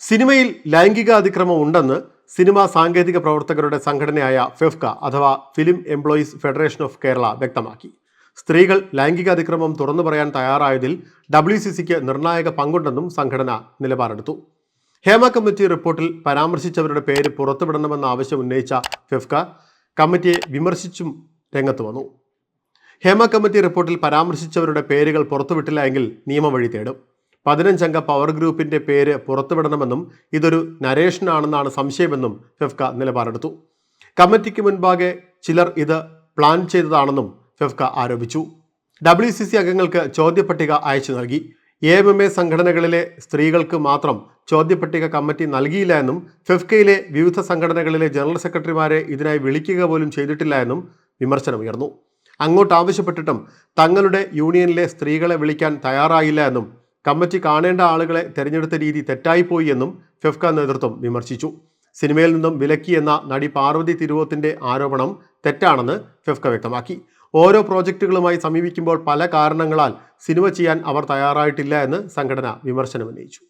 സിനിമയിൽ ലൈംഗിക അതിക്രമം ഉണ്ടെന്ന് സിനിമാ സാങ്കേതിക പ്രവർത്തകരുടെ സംഘടനയായ ഫെഫ്ക അഥവാ film employees federation of Kerala വ്യക്തമാക്കി. സ്ത്രീകൾ ലൈംഗിക അതിക്രമം തുറന്നു പറയാൻ തയ്യാറായതിൽ ഡബ്ല്യു സി സിക്ക് നിർണായക പങ്കുണ്ടെന്നും സംഘടന നിലപാടെടുത്തു. ഹേമ കമ്മിറ്റി റിപ്പോർട്ടിൽ പരാമർശിച്ചവരുടെ പേര് പുറത്തുവിടണമെന്ന ആവശ്യം ഉന്നയിച്ച ഫെഫ്ക കമ്മിറ്റിയെ വിമർശിച്ചും രംഗത്ത് വന്നു. ഹേമ കമ്മിറ്റി റിപ്പോർട്ടിൽ പരാമർശിച്ചവരുടെ പേരുകൾ പുറത്തുവിട്ടില്ല എങ്കിൽ നിയമവഴി തേടും. പതിനഞ്ചംഗ പവർ ഗ്രൂപ്പിന്റെ പേര് പുറത്തുവിടണമെന്നും ഇതൊരു നരേഷനാണെന്നാണ് സംശയമെന്നും ഫെഫ്ക നിലപാടെടുത്തു. കമ്മിറ്റിക്ക് മുൻപാകെ ചിലർ ഇത് പ്ലാൻ ചെയ്തതാണെന്നും ഫെഫ്ക ആരോപിച്ചു. ഡബ്ല്യു സി സി അംഗങ്ങൾക്ക് ചോദ്യപട്ടിക അയച്ചു നൽകി. എ എം എം എ സംഘടനകളിലെ സ്ത്രീകൾക്ക് മാത്രം ചോദ്യപട്ടിക കമ്മിറ്റി നൽകിയില്ല എന്നും ഫെഫ്കയിലെ വിവിധ സംഘടനകളിലെ ജനറൽ സെക്രട്ടറിമാരെ ഇതിനായി വിളിക്കുക പോലും ചെയ്തിട്ടില്ല എന്നും വിമർശനമുയർന്നു. അങ്ങോട്ട് ആവശ്യപ്പെട്ടിട്ടും തങ്ങളുടെ യൂണിയനിലെ സ്ത്രീകളെ വിളിക്കാൻ തയ്യാറായില്ല എന്നും കമ്മിറ്റി കാണേണ്ട ആളുകളെ തെരഞ്ഞെടുത്ത രീതി തെറ്റായിപ്പോയി എന്നും ഫെഫ്ക നേതൃത്വം വിമർശിച്ചു. സിനിമയിൽ നിന്നും വിലക്കി എന്ന നടി പാർവതി തിരുവോത്തിന്റെ ആരോപണം തെറ്റാണെന്ന് ഫെഫ്ക വ്യക്തമാക്കി. ഓരോ പ്രോജക്റ്റുകളുമായി സമീപിക്കുമ്പോൾ പല കാരണങ്ങളാൽ സിനിമ ചെയ്യാൻ അവർ തയ്യാറായിട്ടില്ല എന്ന് സംഘടന വിമർശനം വിമർശനമുന്നയിച്ചു.